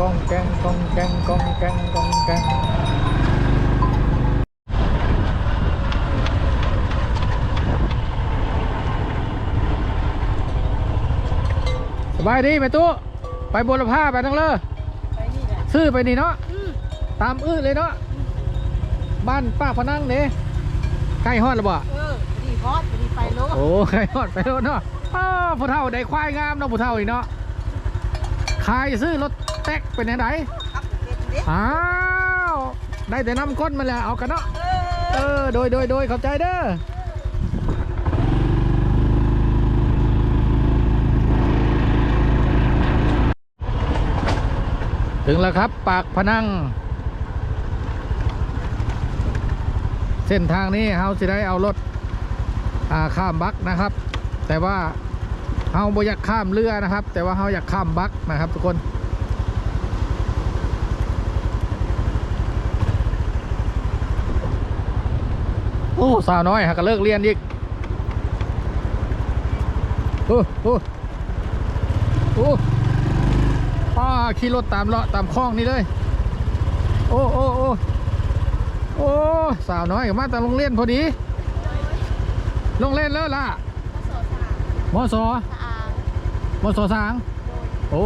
กองแกงกองแกงกองแกงกองแกงสบายดีไปตู้ไปบนผ้าไปทั้งเลยซื้อไปนี่เนาะตามอื้อเลยเนาะบ้านป้าพนังเนี่ใกล้ฮอดหรือเปล่าเออดีฮอดพอดีไปโลโอ้ใกล้ฮอดไปโลเนาะอ้าวผู้เฒ่าได้ควายงามเนาะผู้เฒ่าอีเนาะขายซื้อรถ แท็กเป็นไหนครับเป็นเด็กอ้าว ได้แต่น้ำก้นมาแล้วเอากันเนาะเอเอออ โดยโดยโดยขอบใจเด้อถึงแล้วครับปากพนัง เส้นทางนี้เราจะได้เอารถอ่าข้ามบักนะครับ แต่ว่าเราบ่อยากข้ามเรือนะครับ แต่ว่าเราอยากข้ามบักนะครับทุกคน โอ้สาวน้อยฮะก็เลิกเรียนอีกโอ้โอ้โอ้ป้าขี่รถตามเลาะตามคลองนี่เลย โอ้โอ้โอ้โอ้สาวน้อยมาแต่โรงเรียนพอดีโรงเรียนแล้วล่ะมอสอมอสอสางโอ้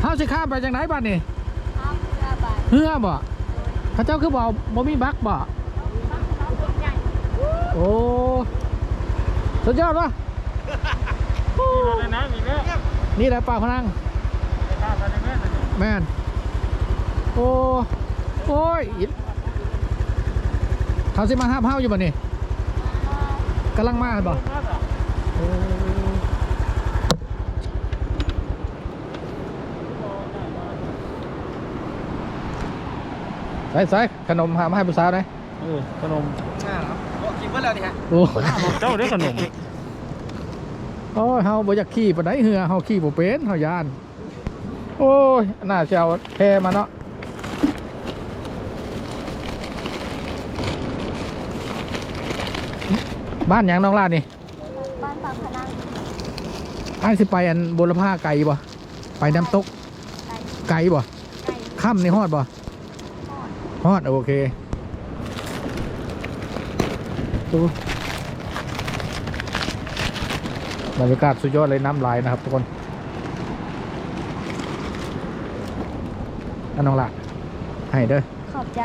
เท้าสิข้ามไปจากไหนบ้านนี่เฮือบ่พระเจ้าคือบอกบ่มีบักบ่ โอ้สุดยอดปะในน้ำอีกแล้วนี่แหละป่าพนังข้าวไปในแม่เลยแม่นโอ้โอ้ยอิดเขาสิมาห้ามเฮาอยู่บ่นี่กำลังมาบ่โอ้ใส่ใส่ขนมหามาให้ผู้สาวหน่อยเออขนมกินเมื่อไรนี่ฮะโอ้เจ้าได้ขนมโอ้ยเฮาบ่อยากขี่ปานใดเหือเฮาขี่บ่เป็นเฮายาน โอ้ยน่าจะเอาแพมาเนาะบ้านหยังน้องลาดนี่บ้านปากพนังอ้ายสิไปอันบุรพาไก่บ่ไปน้ำตกไก่ไก่บ่ไก่ค่ำนี่ฮอดบ่ทอด ฮอดโอเค ดูบรรยากาศสุดยอดเลยน้ำลายนะครับทุกคนอันน้องละให้เด้อขอบใจ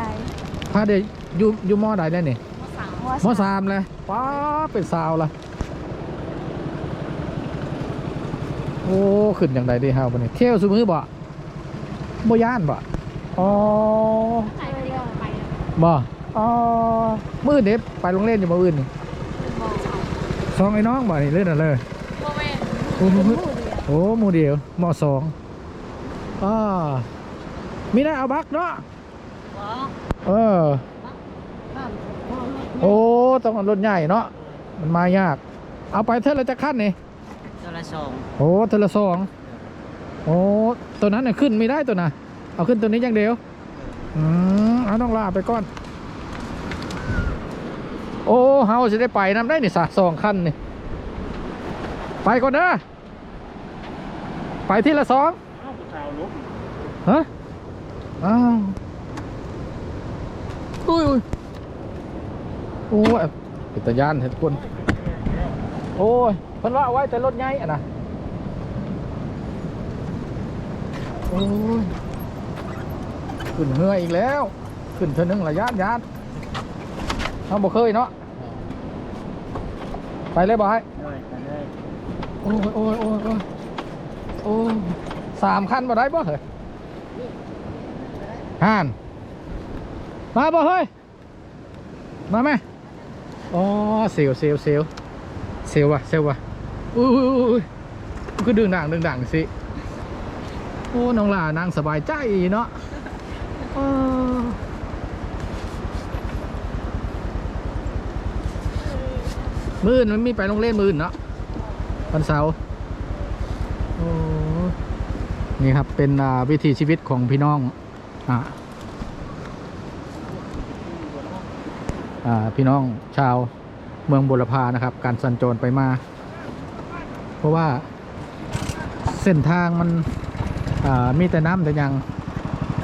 พาเดี๋ยวอยู่อยู่มอใดแล้วนี่มอสามมอสามเลยป้าเป็นสาวละโอ้ขึ้นอย่างไรดีฮาวบันนี้เที่ยวสมือบ่บ่ย่านบ่อ๋อใส่ไปเรียกไปบ่ อ๋อมือเด็บไปโรงเรียนอยู่มาอื่นนี่มอสามสองไอ้น้องบ่นี่เล่นอะไรโมเมนโอ้โหผู้เดียวโอ้หมูเดียวมอสองอ่ามีได้เอาบักเนาะว้าเออน้ำโอ้ต้องเอารถใหญ่เนาะมันมายาก เอาไปเท่าไรจะขั้นนี่เจ้าละสองโอ้เทอละสองโอ้ตัวนั้นน่ะขึ้นไม่ได้ตัวน่ะเอาขึ้นตัวนี้อย่างเดียวอืมเอาต้องลาไปก่อน โอ้เฮาจะได้ไปนำได้นี่สะสองขั้นนี่ ไปก่อนเด้อไปที่ละสองอ้าวชาวลุกฮะอ้าวอุ้ยอุ้ยโอ้ยเป็นตะยานเห็นคนโอ้ยเพิ่นว่าเอาไว้แต่รถใหญ่อะนะโอ้ยขึ้นเหืออีกแล้ว ขึ้นเท่านึงระยะยานเราบ่เคยเนาะ ไปเลยบายเลยไปเลยโอ้ยโอ้ยโอ้ยโอ้ยโอ้ยสามคันบ่ได้บ่เหรอห่านมาบ่เฮ้ยมาไหมอ๋อเซลลเซลลเซลลเซลลว่ะเซลลว่ะอุ้ยอุ้ยอุ้ยอุ้ยคือดึงดังดึงดังสิโอ้น้องหลานางสบายใจเนาะเออ มื่นมันมีไปโรงเรียนมื่นเนาะวันเสาร์โอ้นี่ครับ เป็นวิถีชีวิตของพี่น้องอ่าพี่น้องชาวเมืองบุรพานะครับ การสัญจรไปมา เพราะว่าเส้นทางมันมีแต่น้ำแต่ยัง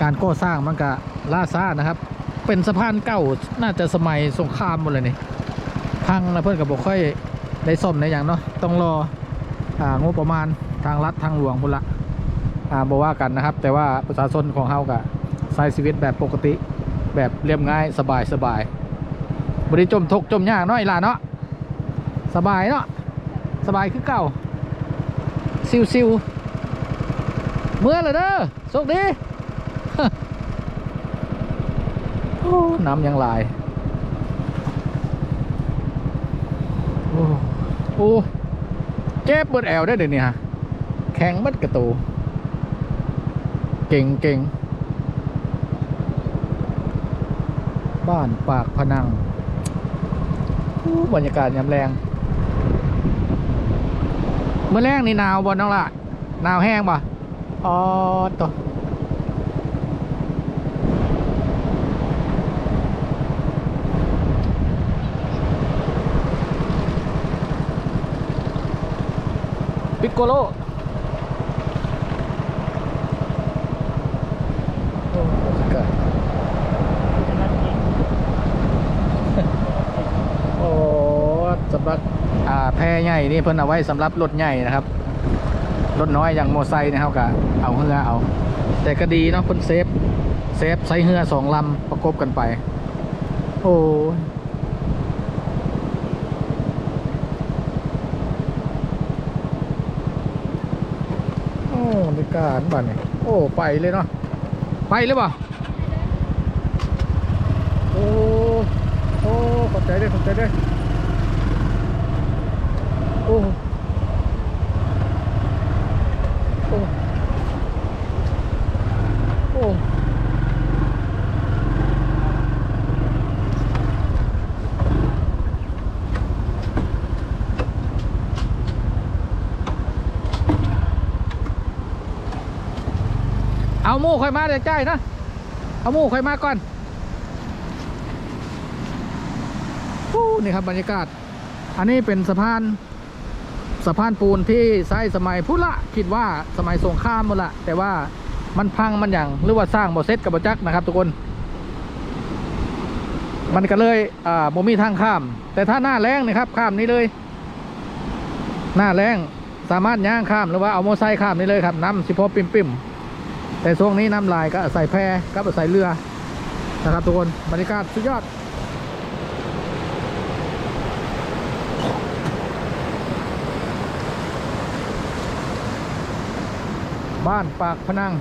การก่อสร้างมันก็ล่าซ่านะครับ เป็นสะพานเก่าน่าจะสมัยสงครามหมดเลยนี่ พังแล้วเพื่อนกับบกค่อยได้ซ่อมในอย่างเนาะต้องรออ่างบประมาณทางรัฐทางหลวงพุ่นละอ่าบอกว่ากันนะครับ แต่ว่าประชาชนของเฮาก็ใช้ชีวิตแบบปกติแบบเรียบง่ายสบายสบายบริจมทุกจมยากเนาะอีหล่ะเนาะสบายเนาะสบายคือเก่าซิวซิวเมื่อเลยเด้อโชคดีโอ้น้ำยังไหลาย โอ้โอ้เจ็บเบิดแอวได้เดี๋ยวนี้ฮะ แข็งเบิดกระตู เก่งเก่งบ้านปากพนังบรรยากาศยามแรง เมื่อแรงนี่หนาวบ่น้องละหนาวแห้งป่ะอ๋อตัว โกโลโอ้บรรยาโอ้สำหรับอ่าแพใหญ่นี่เพิ่นเอาไว้สำหรับรถใหญ่นะครับ รถน้อยอย่างมอไซค์นะครับก็เอาเรือเอา แต่ก็ดีเนาะเพิ่นเซฟ เซฟใช้เรือสองลำประกบกันไป โอ้ยโอ้บรรยา การบ้านนี่โอ้ ไปเลยเนาะไปหรือเปล่าโอ้โอ้ขอบใจด้วยขอบใจด้วยโอ้ เอาหมูค่อยมาเดี๋ยวใจนะ เอาหมูค่อยมาก่อนโอ้นี่ครับบรรยากาศ อันนี้เป็นสะพานสะพานปูนที่ใช้สมัยพุทธละคิดว่าสมัยสงครามหมดละแต่ว่ามันพังมันอย่างหรือว่าสร้างบ่เซ็ตกับบ่จักนะครับ ทุกคน มันก็เลยอ่าบ่มีทางข้าม แต่ถ้าหน้าแรงนะครับข้ามนี้เลย หน้าแรงสามารถย่างข้ามหรือว่าเอาโมไซค์ข้ามนี้เลยครับน้ำสิพอปิ่มปิ่มๆ แต่ช่วงนี้น้ำลายก็ใส่แพกับใส่เรือนะครับทุกคนบรรยากาศสุดยอดบ้านปากพนัง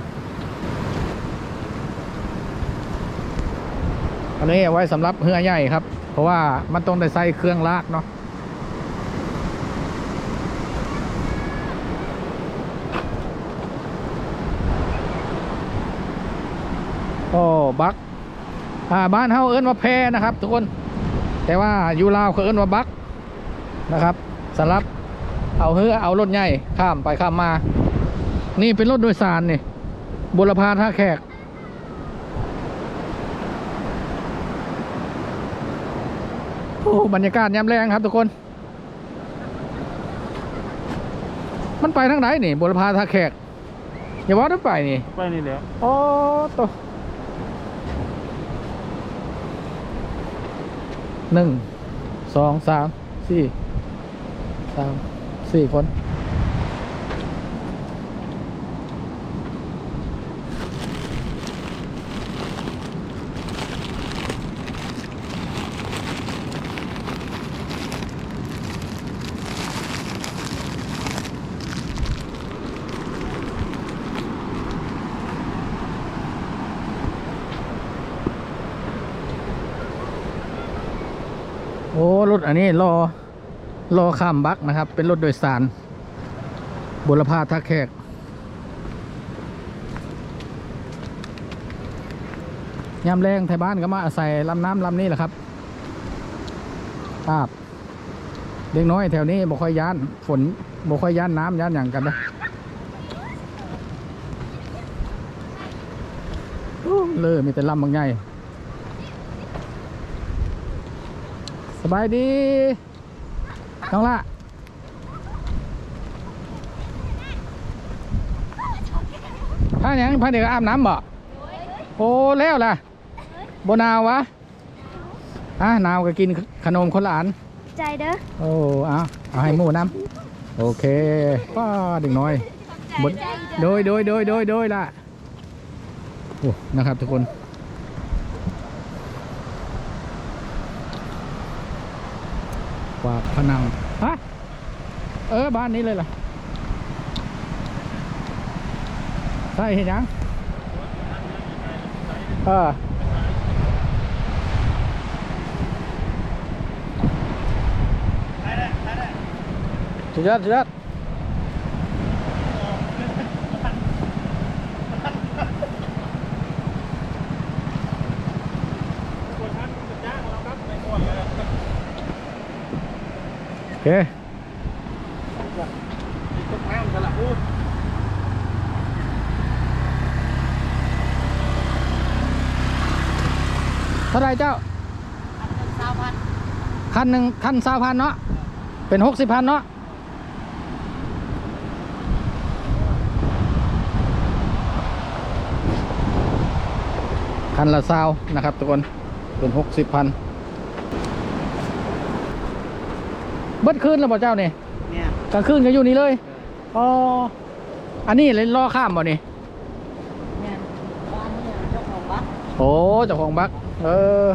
อันนี้ไว้สำหรับเรือใหญ่ครับ เพราะว่ามันต้องได้ใส่เครื่องลากเนาะ บักอ่าบ้านเฮาเอิ้นว่าแพนะครับ ทุกคนแต่ว่าอยู่ลาวเขาเอิ้นว่าบักนะครับสำหรับเอาเรือเอารถใหญ่ข้ามไปข้ามมา นี่เป็นรถโดยสารนี่บุรพาท่าแขกโอ้บรรยากาศยามแรงครับทุกคน มันไปทางไหนนี่บุรพาท่าแขกอย่าว่าต้องไปนี่ ไปนี่แหล้วโอ้ตัว หนึ่งสองสามสี่สามสี่คน ถอันนี้รอรอข้ามบักนะครับ เป็นรถโดยสารบุรพาท่าแขกยามแรงไทยบ้านก็มาอาศัยลำน้ำลำนี้แหละครับครับเด็กน้อยแถวนี้บ่ค่อยย่านฝนบ่ค่อยย่านน้ำย่านอย่างกันนะโอ้เลยมีแต่ลำบางใหญ่ บายดี น้องละผ้าหยังผ้าเด็กอาบน้ำบ่ โอ้แล้วล่ะบนาววะอะนาวก็กินขนมคนละอันใจเด้อ โอ้เอาเอาให้หมูน้โอเคป้าเด็กน้อยบดโดยโดยโดยโดยโดยล่ะโอ้นะครับทุกคน วาพนังฮะเออบ้านนี้เลยล่ะใช่เห็นยังเออสุดยอดสุดยอด คนท่านมันจ้างเราครับในก่อนเลย โอ เคเท่าไรเจ้าอันหนึ่งพันคันหนึ่งคันสามพันเนาะเป็นหกสิบพันเนาะคันละซาวนะครับทุกคนเป็นหกสิบพัน เบิดคืนแล้วบ่เจ้านี่เนี่ยกลางคืนก็อยู่นี่เลยอ๋ออันนี้เลยล่อข้ามบ่นี่เนี่ยบ้านเนี่ยเจ้าของบ้านโอ้เจ้าของบักเออ